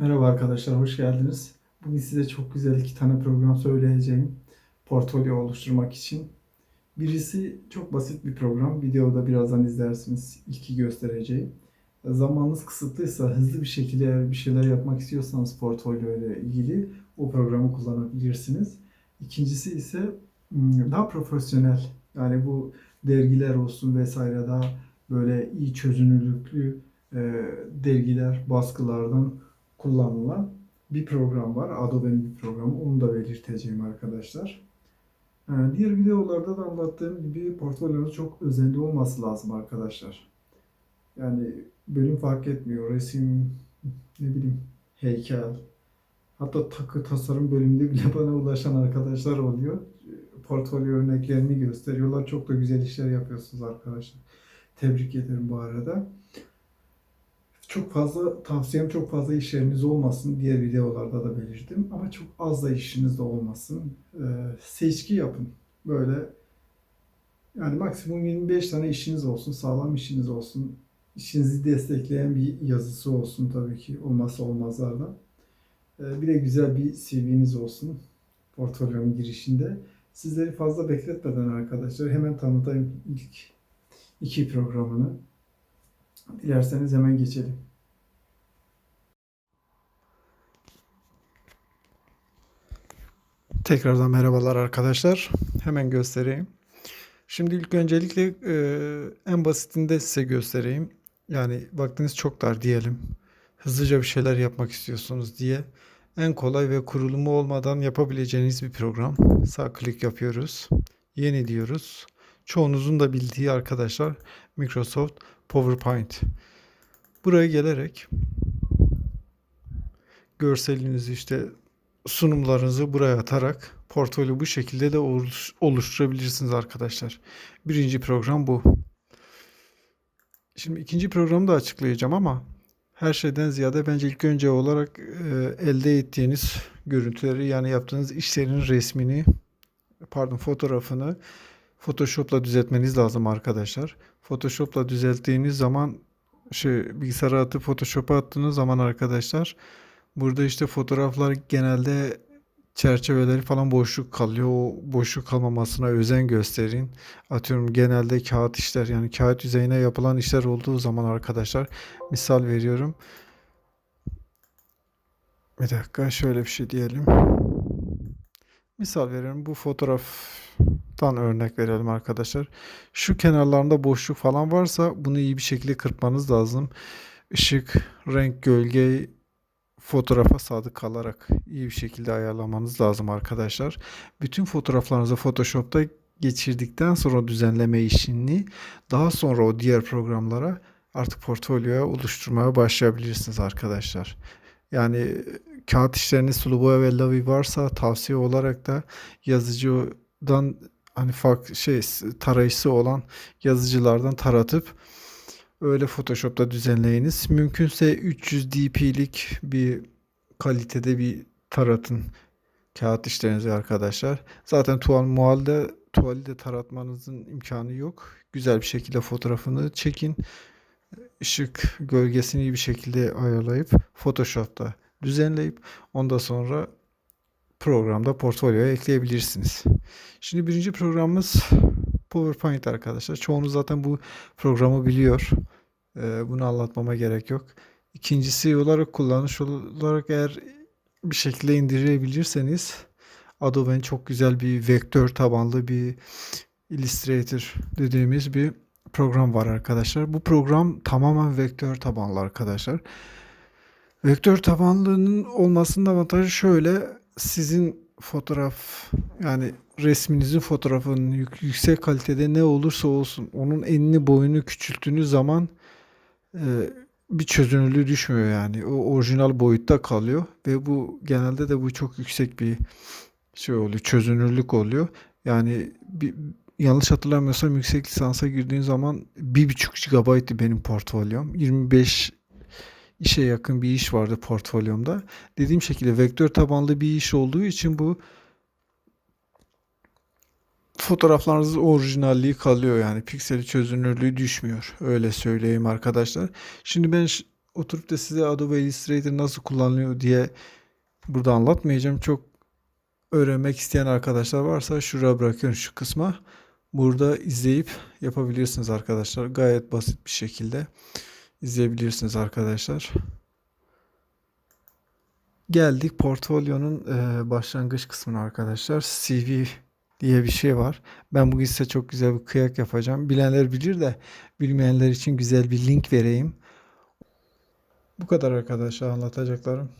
Merhaba arkadaşlar, hoş geldiniz. Bugün size çok güzel iki tane program söyleyeceğim. Portfolyo oluşturmak için. Birisi çok basit bir program. Videoda birazdan izlersiniz. İlki göstereceğim. Zamanınız kısıtlıysa hızlı bir şekilde eğer bir şeyler yapmak istiyorsanız portfolyo ile ilgili o programı kullanabilirsiniz. İkincisi ise hmm, daha profesyonel. Yani bu dergiler olsun vesaire daha böyle iyi çözünürlüklü dergiler, baskılardan kullanılan bir program var. Adobe'nin bir programı. Onu da belirteceğim arkadaşlar. Ee, Diğer videolarda da anlattığım gibi portfolyonuz çok özenli olması lazım arkadaşlar. Yani bölüm fark etmiyor. Resim, ne bileyim, heykel, hatta takı tasarım bölümünde bile bana ulaşan arkadaşlar oluyor. Portfolyo örneklerini gösteriyorlar. Çok da güzel işler yapıyorsunuz arkadaşlar. Tebrik ederim bu arada. Çok fazla tavsiyem çok fazla işleriniz olmasın. Diğer videolarda da belirttim. Ama çok az da işiniz de olmasın. Ee, seçki yapın. Böyle yani maksimum 25 tane işiniz olsun. Sağlam işiniz olsun. İşinizi destekleyen bir yazısı olsun tabii ki. Olmazsa olmazlardan. Ee, bir de güzel bir CV'niz olsun. Portfolyonun girişinde. Sizleri fazla bekletmeden arkadaşlar hemen tanıtayım ilk iki programını. Dilerseniz hemen geçelim. Tekrardan merhabalar arkadaşlar. Hemen göstereyim. Şimdi ilk öncelikle e, en basitinde size göstereyim. Yani vaktiniz çok dar diyelim. Hızlıca bir şeyler yapmak istiyorsunuz diye. En kolay ve kurulumu olmadan yapabileceğiniz bir program. Sağ klik yapıyoruz. Yeni diyoruz. Çoğunuzun da bildiği arkadaşlar Microsoft PowerPoint. Buraya gelerek görselinizi işte sunumlarınızı buraya atarak portfolyo bu şekilde de oluş- oluşturabilirsiniz arkadaşlar. Birinci program bu. Şimdi ikinci programı da açıklayacağım ama her şeyden ziyade bence ilk önce olarak e, elde ettiğiniz görüntüleri yani yaptığınız işlerin resmini pardon fotoğrafını Photoshop'la düzeltmeniz lazım arkadaşlar. Photoshop'la düzelttiğiniz zaman şey bilgisayara atıp Photoshop'a attığınız zaman arkadaşlar burada işte fotoğraflar genelde çerçeveleri falan boşluk kalıyor. O boşluk kalmamasına özen gösterin. Atıyorum genelde kağıt işler yani kağıt yüzeyine yapılan işler olduğu zaman arkadaşlar misal veriyorum. Bir dakika şöyle bir şey diyelim. Misal veriyorum bu fotoğraftan örnek verelim arkadaşlar. Şu kenarlarında boşluk falan varsa bunu iyi bir şekilde kırpmanız lazım. Işık, renk, gölge fotoğrafa sadık kalarak iyi bir şekilde ayarlamanız lazım arkadaşlar. Bütün fotoğraflarınızı Photoshop'ta geçirdikten sonra düzenleme işini daha sonra o diğer programlara artık portfolyoya oluşturmaya başlayabilirsiniz arkadaşlar. Yani kağıt işleriniz sulu boya ve lavi varsa tavsiye olarak da yazıcıdan hani farklı şey tarayıcısı olan yazıcılardan taratıp öyle Photoshop'ta düzenleyiniz. Mümkünse 300 dpi'lik bir kalitede bir taratın kağıt işlerinizi arkadaşlar. Zaten tuval muhalde tuvali de taratmanızın imkanı yok. Güzel bir şekilde fotoğrafını çekin. Işık gölgesini iyi bir şekilde ayarlayıp Photoshop'ta düzenleyip ondan sonra programda portfolyoya ekleyebilirsiniz. Şimdi birinci programımız PowerPoint arkadaşlar. Çoğunuz zaten bu programı biliyor. Ee, bunu anlatmama gerek yok. İkincisi olarak kullanış olarak eğer bir şekilde indirebilirseniz Adobe'nin çok güzel bir vektör tabanlı bir Illustrator dediğimiz bir program var arkadaşlar. Bu program tamamen vektör tabanlı arkadaşlar. Vektör tabanlılığının olmasının avantajı şöyle. Sizin fotoğraf yani resminizin fotoğrafının yük- yüksek kalitede ne olursa olsun onun enini boyunu küçülttüğünüz zaman e, bir çözünürlüğü düşmüyor yani. O orijinal boyutta kalıyor ve bu genelde de bu çok yüksek bir şey oluyor. Çözünürlük oluyor. Yani bir, yanlış hatırlamıyorsam yüksek lisansa girdiğim zaman 1.5 GB'tı benim portfolyom. 25 işe yakın bir iş vardı portfolyomda. Dediğim şekilde vektör tabanlı bir iş olduğu için bu fotoğraflarınızın orijinalliği kalıyor yani pikseli çözünürlüğü düşmüyor. Öyle söyleyeyim arkadaşlar. Şimdi ben oturup da size Adobe Illustrator nasıl kullanılıyor diye burada anlatmayacağım. Çok öğrenmek isteyen arkadaşlar varsa şuraya bırakıyorum şu kısma. Burada izleyip yapabilirsiniz arkadaşlar. Gayet basit bir şekilde izleyebilirsiniz arkadaşlar. Geldik portfolyonun e, başlangıç kısmına arkadaşlar. CV diye bir şey var. Ben bugün size çok güzel bir kıyak yapacağım. Bilenler bilir de bilmeyenler için güzel bir link vereyim. Bu kadar arkadaşlar anlatacaklarım.